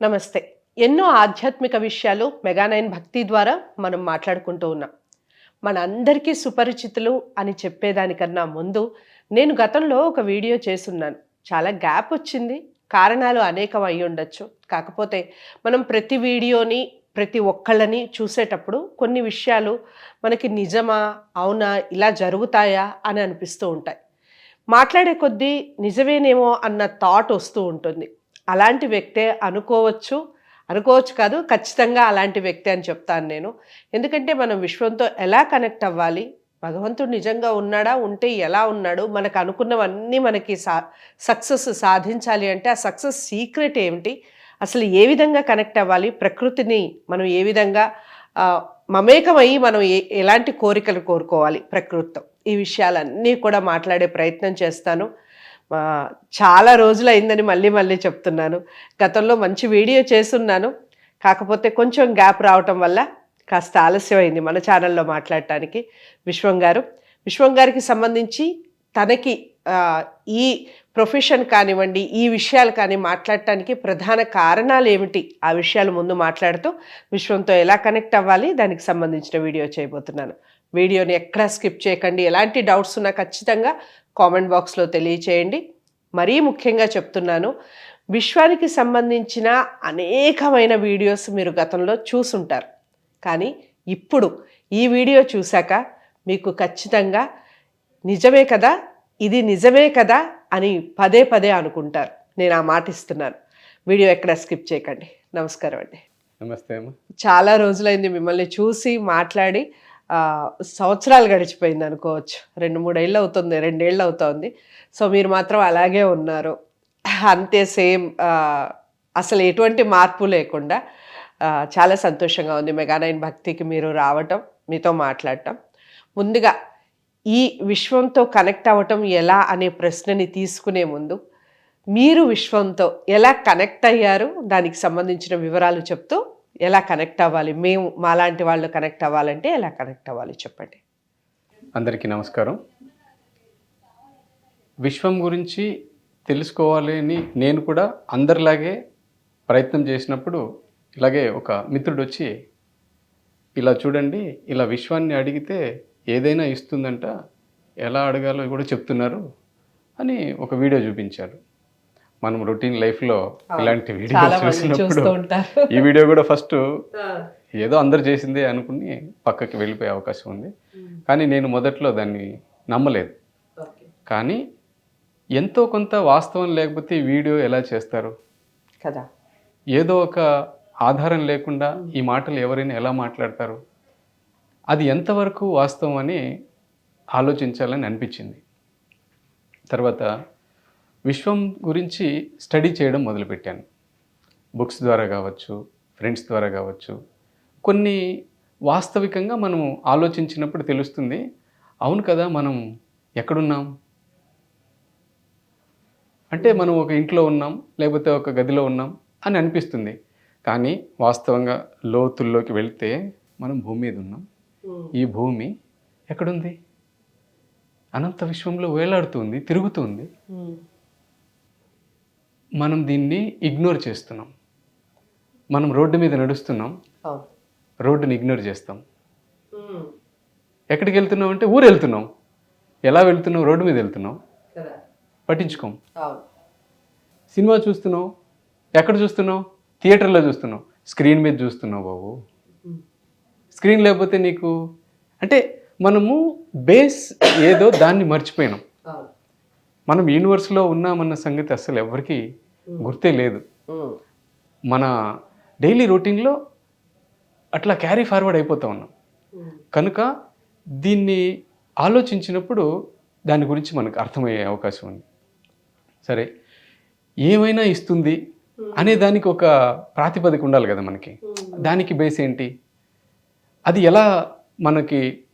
నమస్తే. ఎన్నో ఆధ్యాత్మిక విషయాలు మెగానైన్ భక్తి ద్వారా మనం మాట్లాడుకుంటూ ఉన్నాం. మన అందరికీ సుపరిచితులు అని చెప్పేదానికన్నా ముందు నేను గతంలో ఒక వీడియో చేసున్నాను చాలా గ్యాప్ వచ్చింది. కారణాలు అనేకం అయి ఉండొచ్చు. కాకపోతే మనం ప్రతి వీడియోని ప్రతి ఒక్కళ్ళని చూసేటప్పుడు కొన్ని విషయాలు మనకి నిజమా అవునా ఇలా జరుగుతాయా అని అనిపిస్తూ ఉంటాయి. మాట్లాడే కొద్దీ నిజమేనేమో అన్న థాట్ వస్తూ ఉంటుంది. అలాంటి వ్యక్తే అనుకోవచ్చు. అనుకోవచ్చు కాదు ఖచ్చితంగా అలాంటి వ్యక్తి అని చెప్తాను నేను. ఎందుకంటే మనం విశ్వంతో ఎలా కనెక్ట్ అవ్వాలి? భగవంతుడు నిజంగా ఉన్నాడా? ఉంటే ఎలా ఉన్నాడు? మనకు అనుకున్నవన్నీ మనకి సా సక్సెస్ సాధించాలి అంటే ఆ సక్సెస్ సీక్రెట్ ఏమిటి? అసలు ఏ విధంగా కనెక్ట్ అవ్వాలి? ప్రకృతిని మనం ఏ విధంగా మమేకమయ్యి మనం ఏ ఎలాంటి కోరికలు కోరుకోవాలి ప్రకృతితో? ఈ విషయాలన్నీ కూడా మాట్లాడే ప్రయత్నం చేస్తాను. చాలా రోజులు అయిందని మళ్ళీ మళ్ళీ చెప్తున్నాను. గతంలో మంచి వీడియో చేస్తున్నాను. కాకపోతే కొంచెం గ్యాప్ రావటం వల్ల కాస్త ఆలస్యం అయింది మన ఛానల్లో మాట్లాడటానికి. విశ్వం గారు విశ్వం గారికి సంబంధించి తనకి ఈ ప్రొఫెషన్ కానివ్వండి ఈ విషయాలు కానీ మాట్లాడటానికి ప్రధాన కారణాలు ఏమిటి? ఆ విషయాలు ముందు మాట్లాడుతూ విశ్వంతో ఎలా కనెక్ట్ అవ్వాలి? దానికి సంబంధించిన వీడియో చేయబోతున్నాను. వీడియోని ఎక్కడా స్కిప్ చేయకండి. ఎలాంటి డౌట్స్ ఉన్నా ఖచ్చితంగా కామెంట్ బాక్స్లో తెలియచేయండి. మరీ ముఖ్యంగా చెప్తున్నాను విశ్వానికి సంబంధించిన అనేకమైన వీడియోస్ మీరు గతంలో చూసుంటారు. కానీ ఇప్పుడు ఈ వీడియో చూశాక మీకు ఖచ్చితంగా నిజమే కదా ఇది నిజమే కదా అని పదే పదే అనుకుంటారు. నేను ఆ మాట ఇస్తున్నాను. వీడియో ఎక్కడ స్కిప్ చేయకండి. నమస్కారం అండి. నమస్తే చాలా రోజులైంది మిమ్మల్ని చూసి మాట్లాడి సంవత్సరాలు గడిచిపోయింది అనుకోవచ్చు. రెండు మూడేళ్ళు అవుతుంది రెండేళ్ళు అవుతోంది. సో మీరు మాత్రం అలాగే ఉన్నారు. అంతే సేమ్ అసలు ఎటువంటి మార్పు లేకుండా చాలా సంతోషంగా ఉంది. మెగానైన్ భక్తికి మీరు రావటం మీతో మాట్లాడటం. ముందుగా ఈ విశ్వంతో కనెక్ట్ అవ్వటం ఎలా అనే ప్రశ్నని తీసుకునే ముందు మీరు విశ్వంతో ఎలా కనెక్ట్ అయ్యారు? దానికి సంబంధించిన వివరాలు చెప్తూ ఎలా కనెక్ట్ అవ్వాలి? మేము మాలాంటి వాళ్ళు కనెక్ట్ అవ్వాలంటే ఎలా కనెక్ట్ అవ్వాలి? చెప్పండి. అందరికీ నమస్కారం. విశ్వం గురించి తెలుసుకోవాలి అని నేను కూడా అందరిలాగే ప్రయత్నం చేసినప్పుడు ఇలాగే ఒక మిత్రుడు వచ్చి ఇలా చూడండి ఇలా విశ్వాన్ని అడిగితే ఏదైనా ఇస్తుందంట ఎలా అడగాలో కూడా చెప్తున్నారు అని ఒక వీడియో చూపించారు మనం రొటీన్ లైఫ్లో ఇలాంటి వీడియో చాలా మంది చూసినప్పుడు ఈ వీడియో కూడా ఫస్ట్ ఏదో అందరు చేసిందే అనుకుని పక్కకి వెళ్ళిపోయే అవకాశం ఉంది. కానీ నేను మొదట్లో దాన్ని నమ్మలేదు. కానీ ఎంతో కొంత వాస్తవం లేకపోతే వీడియో ఎలా చేస్తారు? కదా. ఏదో ఒక ఆధారం లేకుండా ఈ మాటలు ఎవరైనా ఎలా మాట్లాడతారు? అది ఎంతవరకు వాస్తవం అని ఆలోచించాలని అనిపించింది? తర్వాత విశ్వం గురించి స్టడీ చేయడం మొదలుపెట్టాను. బుక్స్ ద్వారా కావచ్చు ఫ్రెండ్స్ ద్వారా కావచ్చు. కొన్ని వాస్తవికంగా మనం ఆలోచించినప్పుడు తెలుస్తుంది అవును కదా మనం ఎక్కడున్నాం? అంటే మనం ఒక ఇంట్లో ఉన్నాం లేకపోతే ఒక గదిలో ఉన్నాం అని అనిపిస్తుంది. కానీ వాస్తవంగా లోతుల్లోకి వెళ్తే మనం భూమి మీద ఉన్నాం. ఈ భూమి ఎక్కడుంది? అనంత విశ్వంలో వేలాడుతుంది తిరుగుతుంది. మనం దీన్ని ఇగ్నోర్ చేస్తున్నాం. మనం రోడ్డు మీద నడుస్తున్నాం. రోడ్డుని ఇగ్నోర్ చేస్తాం. ఎక్కడికి వెళ్తున్నాం అంటే ఊరు వెళ్తున్నాం. ఎలా వెళ్తున్నాం రోడ్డు మీద వెళ్తున్నాం. పట్టించుకోం. సినిమా చూస్తున్నావు? ఎక్కడ చూస్తున్నావు? థియేటర్లో చూస్తున్నావు. స్క్రీన్ మీద చూస్తున్నావు బాబు. స్క్రీన్ లేకపోతే నీకు అంటే మనము బేస్ ఏదో దాన్ని మర్చిపోయినాం. మనం యూనివర్స్లో ఉన్నామన్న సంగతి అసలు ఎవరికి గుర్తే లేదు. మన డైలీ రొటీన్లో అట్లా క్యారీ ఫార్వర్డ్ అయిపోతూ ఉన్నాం. కనుక దీన్ని ఆలోచించినప్పుడు దాని గురించి మనకు అర్థమయ్యే అవకాశం ఉంది. సరే ఏమైనా ఇస్తుంది అనే దానికి ఒక ప్రాతిపదిక ఉండాలి కదా మనకి. దానికి బేస్ ఏంటి? అది ఎలా మనకి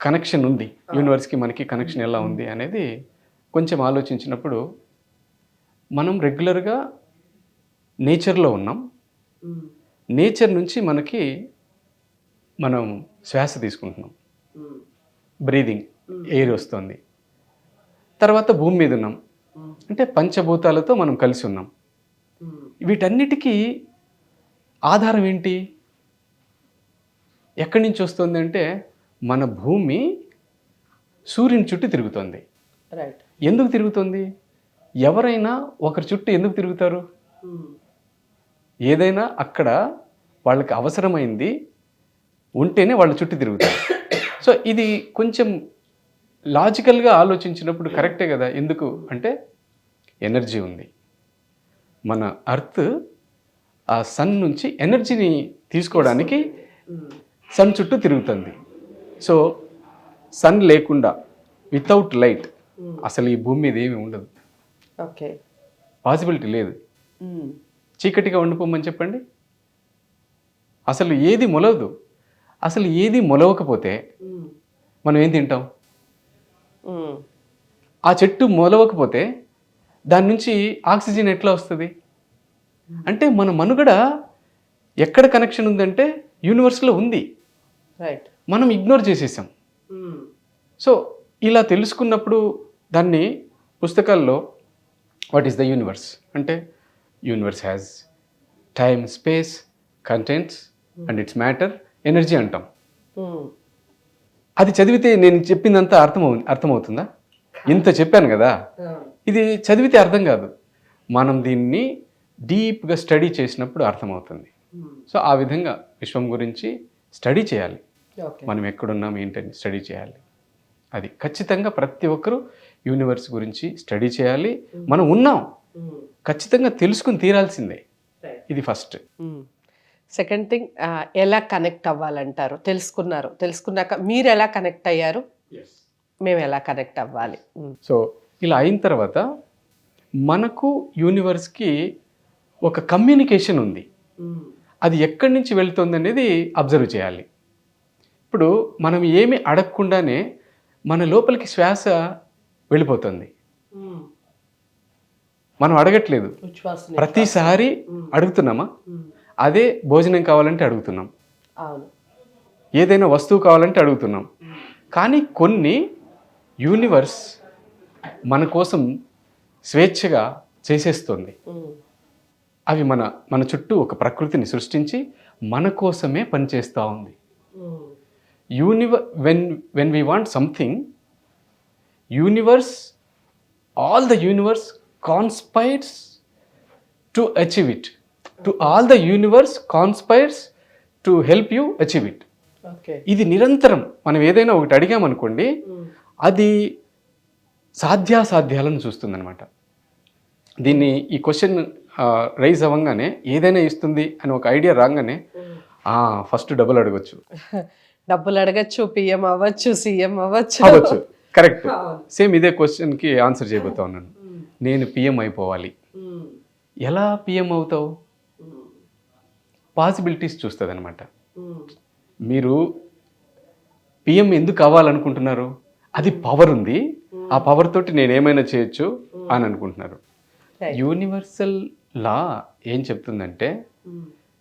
కనెక్షన్ ఉంది? యూనివర్స్కి మనకి కనెక్షన్ ఎలా ఉంది అనేది కొంచెం ఆలోచించినప్పుడు మనం రెగ్యులర్గా నేచర్లో ఉన్నాం. నేచర్ నుంచి మనకి మనం శ్వాస తీసుకుంటున్నాం. బ్రీదింగ్ ఎయిర్ వస్తుంది. తర్వాత భూమి మీద ఉన్నాం. అంటే పంచభూతాలతో మనం కలిసి ఉన్నాం. వీటన్నిటికీ ఆధారం ఏంటి? ఎక్కడి నుంచి వస్తుంది అంటే మన భూమి సూర్యుని చుట్టూ తిరుగుతుంది. రైట్. ఎందుకు తిరుగుతుంది? ఎవరైనా ఒకరి చుట్టూ ఎందుకు తిరుగుతారు? ఏదైనా అక్కడ వాళ్ళకి అవసరమైంది ఉంటేనే వాళ్ళ చుట్టూ తిరుగుతారు. సో ఇది కొంచెం లాజికల్గా ఆలోచించినప్పుడు కరెక్టే కదా? ఎందుకు? అంటే ఎనర్జీ ఉంది. మన అర్త్ ఆ సన్ నుంచి ఎనర్జీని తీసుకోవడానికి సన్ చుట్టూ తిరుగుతుంది. సో సన్ లేకుండా వితౌట్ లైట్ అసలు ఈ భూమి మీద ఏమి ఉండదు. ఓకే. పాసిబిలిటీ లేదు. చీకటిగా ఉండిపోమని చెప్పండి. అసలు ఏది మొలవదు. అసలు ఏది మొలవకపోతే మనం ఏం తింటాం? ఆ చెట్టు మొలవకపోతే దాని నుంచి ఆక్సిజన్ ఎట్లా వస్తుంది? అంటే మన మనుగడ ఎక్కడ కనెక్షన్ ఉందంటే యూనివర్స్లో ఉంది. రైట్ మనం ఇగ్నోర్ చేసేసాం. సో ఇలా తెలుసుకున్నప్పుడు దాన్ని పుస్తకాల్లో వాట్ ఈస్ ద యూనివర్స్? అంటే universe has time space contents and its matter energy అంటాం. అది చదివితే నేను చెప్పిందంతా అర్థమవు అర్థమవుతుందా? ఇంత చెప్పాను కదా. ఇది చదివితే అర్థం కాదు. మనం దీన్ని డీప్గా స్టడీ చేసినప్పుడు అర్థమవుతుంది. సో ఆ విధంగా విశ్వం గురించి స్టడీ చేయాలి. మనం ఎక్కడున్నాం ఏంటని స్టడీ చేయాలి. అది ఖచ్చితంగా ప్రతి ఒక్కరూ యూనివర్స్ గురించి స్టడీ చేయాలి. మనం ఉన్నాం. ఖచ్చితంగా తెలుసుకుని తీరాల్సిందే. ఇది ఫస్ట్. సెకండ్ థింగ్ ఎలా కనెక్ట్ అవ్వాలంటారు? తెలుసుకున్నారు. తెలుసుకున్నాక మీరు ఎలా కనెక్ట్ అయ్యారు? మేము ఎలా కనెక్ట్ అవ్వాలి. సో ఇలా అయిన తర్వాత మనకు యూనివర్స్కి ఒక కమ్యూనికేషన్ ఉంది. అది ఎక్కడి నుంచి వెళ్తుంది అనేది అబ్జర్వ్ చేయాలి. ఇప్పుడు మనం ఏమి అడగకుండానే మన లోపలికి శ్వాస వెళ్ళిపోతుంది. మనం అడగట్లేదు. ప్రతిసారి అడుగుతున్నామా. అదే భోజనం కావాలంటే అడుగుతున్నాం. ఏదైనా వస్తువు కావాలంటే అడుగుతున్నాం. కానీ కొన్ని యూనివర్స్ మన కోసం స్వేచ్ఛగా చేసేస్తుంది. అవి మన మన చుట్టూ ఒక ప్రకృతిని సృష్టించి మన కోసమే పనిచేస్తూ ఉంది. Hmm. యూనివ when when we want something universe all the universe conspires to achieve it to all the universe conspires to help you achieve it ఇది నిరంతరం. మనం ఏదైనా ఒకటి అడిగామనుకోండి మ్మ్. అది సాధ్యాసాధ్యాలను చూస్తుందన్నమాట. దీన్ని ఈ క్వశ్చన్ రైజ్ అవ్వగానే ఏదైనా ఇస్తుంది అని ఒక ఐడియా రాగానే ఫస్ట్ డబుల్ అడగొచ్చు. డబ్బులు అడగచ్చు పిఎం అవ్వచ్చు సీఎం అవ్వచ్చు. అవ్వచ్చు. కరెక్ట్. సేమ్ ఇదే క్వశ్చన్కి ఆన్సర్ చేయబోతా ఉన్నాను నేను పిఎం అయిపోవాలి. ఎలా పిఎం అవుతావు. పాసిబిలిటీస్ చూస్తుంది అనమాట. మీరు పిఎం ఎందుకు అవ్వాలనుకుంటున్నారు అది పవర్ ఉంది ఆ పవర్ తోటి నేను ఏమైనా చేయొచ్చు అని అనుకుంటున్నారు. యూనివర్సల్ లా ఏం చెప్తుందంటే.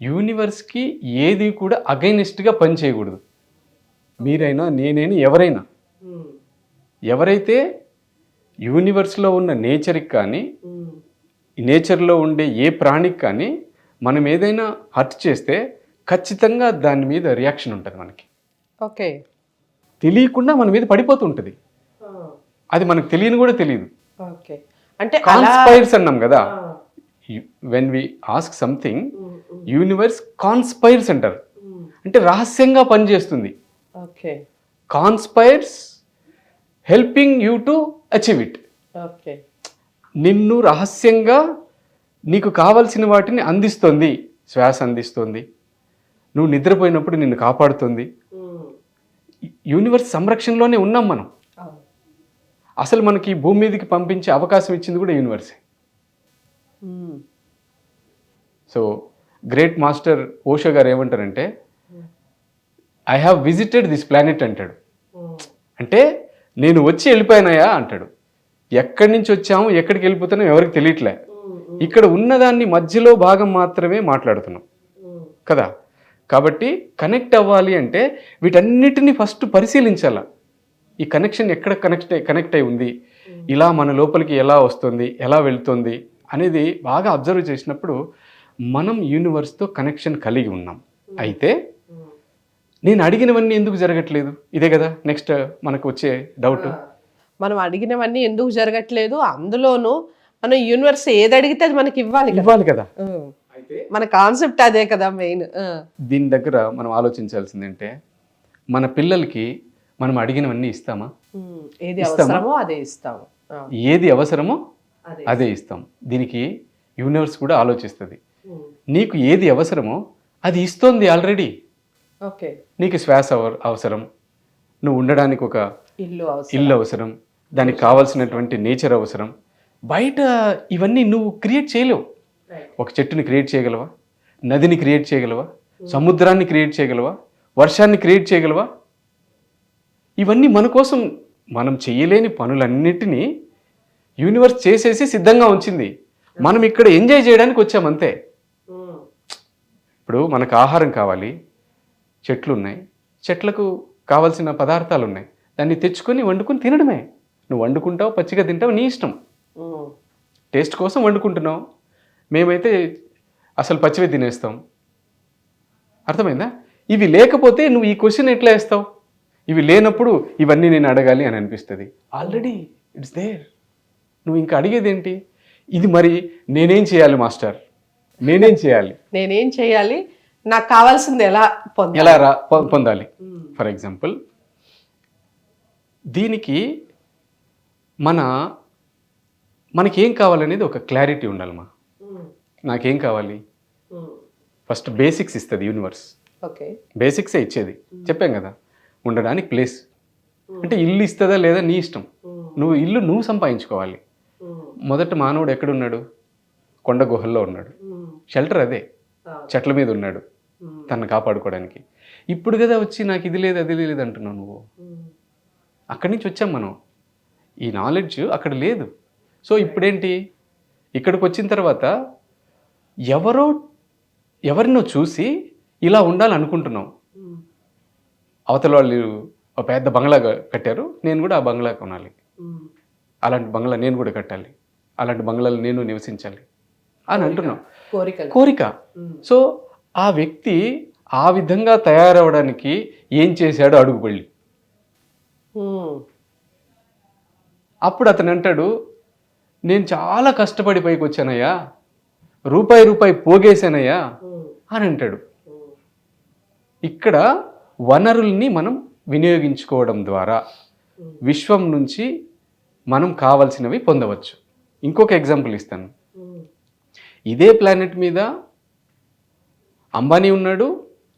యూనివర్స్కి ఏది కూడా అగైనిస్ట్గా పని చేయకూడదు మీరైనా నేనైనా ఎవరైనా. ఎవరైతే యూనివర్స్లో ఉన్న నేచర్కి కానీ నేచర్లో ఉండే ఏ ప్రాణికి కానీ మనం ఏదైనా హర్ట్ చేస్తే ఖచ్చితంగా దాని మీద రియాక్షన్ ఉంటుంది మనకి. ఓకే. తెలియకుండా మన మీద పడిపోతుంటుంది. అది మనకు తెలియని కూడా తెలియదు. ఓకే. అంటే కాన్స్పైర్స్ అన్నాం కదా. When we ask something. Universe conspires అంటారు. అంటే రహస్యంగా పనిచేస్తుంది. Okay. Conspires helping you to achieve it నిన్ను రహస్యంగా నీకు కావలసిన వాటిని అందిస్తుంది. శ్వాస అందిస్తుంది. నువ్వు నిద్రపోయినప్పుడు నిన్ను కాపాడుతుంది. మ్మ్. యూనివర్స్ సంరక్షణలోనే ఉన్నాం మనం. అసలు మనకి భూమి మీదకి పంపించే అవకాశం ఇచ్చింది కూడా universe. So great master Osho garu ఏమంటారంటే I have visited this planet అంటాడు. మ్మ్. అంటే నేను వచ్చి వెళ్ళిపోయినాయా అంటాడు. ఎక్కడి నుంచి వచ్చాము ఎక్కడికి వెళ్ళిపోతున్నాం ఎవరికి తెలియట్లే. ఇక్కడ ఉన్నదాన్ని మధ్యలో భాగం మాత్రమే మాట్లాడుతున్నాం. కదా? కాబట్టి కనెక్ట్ అవ్వాలి అంటే వీటన్నిటిని ఫస్ట్ పరిశీలించాల. ఈ కనెక్షన్ ఎక్కడ కనెక్ట్ కనెక్ట్ అయి ఉంది? ఇలా మన లోపలికి ఎలా వస్తుంది ఎలా వెళ్తుంది అనేది బాగా అబ్జర్వ్ చేసినప్పుడు మనం యూనివర్స్తో కనెక్షన్ కలిగి ఉన్నాం. అయితే నేను అడిగినవన్నీ ఎందుకు జరగట్లేదు? ఇదే కదా నెక్స్ట్ మనకు వచ్చే డౌట్ మనం అడిగినవన్నీ ఎందుకు జరగట్లేదు? అందులోనూ మనం యూనివర్స్ ఏది అడిగితే అది మనకి ఇవ్వాలి కదా. ఇవ్వాలి కదా. మన కాన్సెప్ట్ అదే కదా మెయిన్ దీని దగ్గర మనం ఆలోచించాల్సిందంటే మన పిల్లలకి మనం అడిగినవన్నీ ఇస్తామా? ఏది ఇస్తామా? అవసరమో అదే ఇస్తాము ఏది అవసరమో అదే అదే ఇస్తాం. దీనికి యూనివర్స్ కూడా ఆలోచిస్తుంది. నీకు ఏది అవసరమో అది ఇస్తోంది ఆల్రెడీ ఓకే. నీకు శ్వాస అవ- అవసరం. నువ్వు ఉండడానికి ఒక ఇల్లు అవసరం. ఇల్లు అవసరం. దానికి కావాల్సినటువంటి నేచర్ అవసరం. బయట ఇవన్నీ నువ్వు క్రియేట్ చేయలేవు. ఒక చెట్టుని క్రియేట్ చేయగలవా? నదిని క్రియేట్ చేయగలవా? సముద్రాన్ని క్రియేట్ చేయగలవా? వర్షాన్ని క్రియేట్ చేయగలవా? ఇవన్నీ మన కోసం మనం చేయలేని పనులన్నిటినీ యూనివర్స్ చేసేసి సిద్ధంగా ఉంచింది. మనం ఇక్కడ ఎంజాయ్ చేయడానికి వచ్చాం అంతే ఉం. ఇప్పుడు మనకు ఆహారం కావాలి. చెట్లు ఉన్నాయి చెట్లకు కావాల్సిన పదార్థాలు ఉన్నాయి దాన్ని తెచ్చుకొని వండుకొని తినడమే. నువ్వు వండుకుంటావు పచ్చిగా తింటావు నీ ఇష్టం. టేస్ట్ కోసం వండుకుంటున్నావు. మేమైతే అసలు పచ్చివే తినేస్తాం. అర్థమైందా? ఇవి లేకపోతే నువ్వు ఈ క్వశ్చన్ ఎట్లా వేస్తావు? ఇవి లేనప్పుడు ఇవన్నీ నేను అడగాలి అని అనిపిస్తుంది. Already it's there. నువ్వు ఇంకా అడిగేది ఏంటి? ఇది మరి నేనేం చేయాలి మాస్టర్? నేనేం చేయాలి? నేనేం చేయాలి? నాకు కావాల్సింది ఎలా ఎలా రా పొందాలి ఫర్ ఎగ్జాంపుల్ దీనికి మన మనకేం కావాలనేది ఒక క్లారిటీ ఉండాలమ్మా ఉం. నాకేం కావాలి. ఫస్ట్ బేసిక్స్ ఇస్తుంది యూనివర్స్ ఓకే బేసిక్సే ఇచ్చేది చెప్పాం కదా ఉండడానికి ప్లేస్ అంటే ఇల్లు ఇస్తుందా లేదా నీ ఇష్టం ఉం. నువ్వు ఇల్లు నువ్వు సంపాదించుకోవాలి. మొదట మానవుడు ఎక్కడున్నాడు కొండ గుహల్లో ఉన్నాడు. షెల్టర్ అదే. చెట్ల మీద ఉన్నాడు. తనను కాపాడుకోవడానికి. ఇప్పుడు కదా వచ్చి నాకు ఇది లేదు అది లేదు అంటున్నావు నువ్వు. అక్కడి నుంచి వచ్చాం మనం. ఈ నాలెడ్జ్ అక్కడ లేదు. సో ఇప్పుడేంటి? ఇక్కడికి వచ్చిన తర్వాత ఎవరో ఎవరినో చూసి ఇలా ఉండాలనుకుంటున్నాం. అవతల వాళ్ళు ఒక పెద్ద బంగ్లా కట్టారు నేను కూడా ఆ బంగ్లా కొనాలి. అలాంటి బంగ్లా నేను కూడా కట్టాలి. అలాంటి బంగ్లాలు నేను నివసించాలి. అని అంటున్నాం. కోరిక. ఉం. సో ఆ వ్యక్తి ఆ విధంగా తయారవడానికి ఏం చేశాడో అడుగు పెళ్ళి ఉం. అప్పుడు అతను అంటాడు నేను చాలా కష్టపడి పైకి వచ్చానయ్యా రూపాయి రూపాయి పోగేశానయ్యా. అని అంటాడు. ఇక్కడ వనరుల్ని మనం వినియోగించుకోవడం ద్వారా విశ్వం నుంచి మనం కావలసినవి పొందవచ్చు ఇంకొక ఎగ్జాంపుల్ ఇస్తాను. ఇదే ప్లానెట్ మీద అంబానీ ఉన్నాడు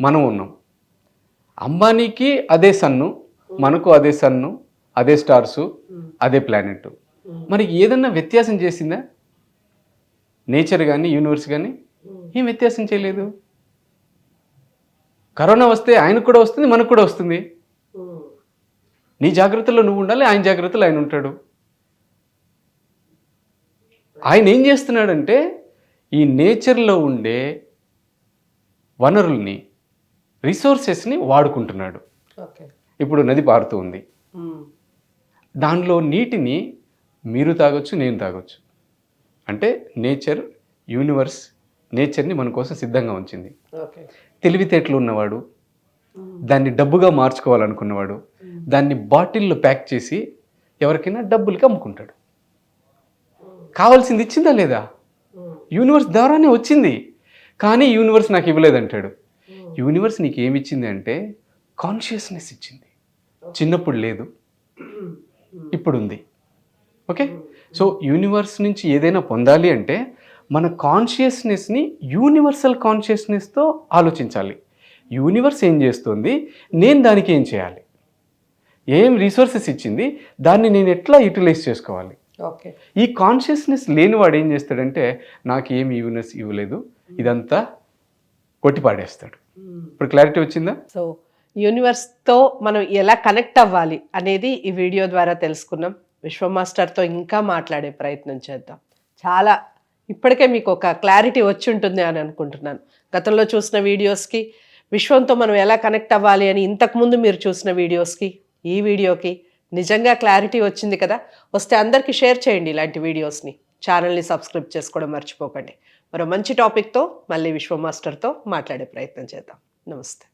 మనం ఉన్నాం. అంబానీకి అదే సన్ను మనకు అదే సన్ను అదే స్టార్సు అదే ప్లానెట్ మరి ఏదన్నా వ్యత్యాసం చేసిందా? నేచర్ కానీ యూనివర్స్ కానీ ఏం వ్యత్యాసం చేయలేదు? కరోనా వస్తే ఆయనకు కూడా వస్తుంది మనకు కూడా వస్తుంది. నీ జాగ్రత్తలో నువ్వు ఉండాలి ఆయన జాగ్రత్తలో ఆయన ఉంటాడు. ఆయన ఏం చేస్తున్నాడంటే ఈ నేచర్లో ఉండే వనరుల్ని రిసోర్సెస్ని వాడుకుంటున్నాడు. ఇప్పుడు నది పారుతూ ఉంది. దానిలో నీటిని మీరు తాగొచ్చు నేను తాగొచ్చు. అంటే నేచర్ యూనివర్స్ నేచర్ని మన కోసం సిద్ధంగా ఉంచింది. తెలివితేటలు ఉన్నవాడు దాన్ని డబ్బుగా మార్చుకోవాలనుకున్నవాడు దాన్ని బాటిల్లో ప్యాక్ చేసి ఎవరికైనా డబ్బులకి అమ్ముకుంటాడు. కావాల్సింది ఇచ్చిందా లేదా. యూనివర్స్ ద్వారానే వచ్చింది. కానీ యూనివర్స్ నాకు ఇవ్వలేదంటాడు యూనివర్స్ నీకు ఏమి ఇచ్చింది అంటే కాన్షియస్నెస్ ఇచ్చింది. చిన్నప్పుడు లేదు. ఇప్పుడు ఉంది ఓకే సో యూనివర్స్ నుంచి ఏదైనా పొందాలి అంటే మన కాన్షియస్నెస్ని యూనివర్సల్ కాన్షియస్నెస్తో ఆలోచించాలి. యూనివర్స్ ఏం చేస్తుంది? నేను దానికి ఏం చేయాలి? ఏం రిసోర్సెస్ ఇచ్చింది? దాన్ని నేను ఎట్లా యూటిలైజ్ చేసుకోవాలి? ఓకే ఈ కాన్షియస్నెస్ లేనివాడు ఏం చేస్తాడంటే నాకు ఏమి యూనివర్స్ ఇవ్వలేదు. ఇదంతా కొట్టిపాడేస్తాడు. ఇప్పుడు క్లారిటీ వచ్చిందా? సో యూనివర్స్తో మనం ఎలా కనెక్ట్ అవ్వాలి అనేది ఈ వీడియో ద్వారా తెలుసుకున్నాం. విశ్వ మాస్టర్తో ఇంకా మాట్లాడే ప్రయత్నం చేద్దాం. చాలా ఇప్పటికే మీకు ఒక క్లారిటీ వచ్చి ఉంటుంది అని అనుకుంటున్నాను. గతంలో చూసిన వీడియోస్కి విశ్వంతో మనం ఎలా కనెక్ట్ అవ్వాలి అని ఇంతకుముందు మీరు చూసిన వీడియోస్కి ఈ వీడియోకి నిజంగా క్లారిటీ వచ్చింది కదా? వస్తే అందరికీ షేర్ చేయండి ఇలాంటి వీడియోస్ని ఛానల్ని సబ్స్క్రైబ్ చేసుకోవడం మర్చిపోకండి. మరో మంచి టాపిక్తో మళ్ళీ విశ్వ మాస్టర్తో మాట్లాడే ప్రయత్నం చేద్దాం. నమస్తే.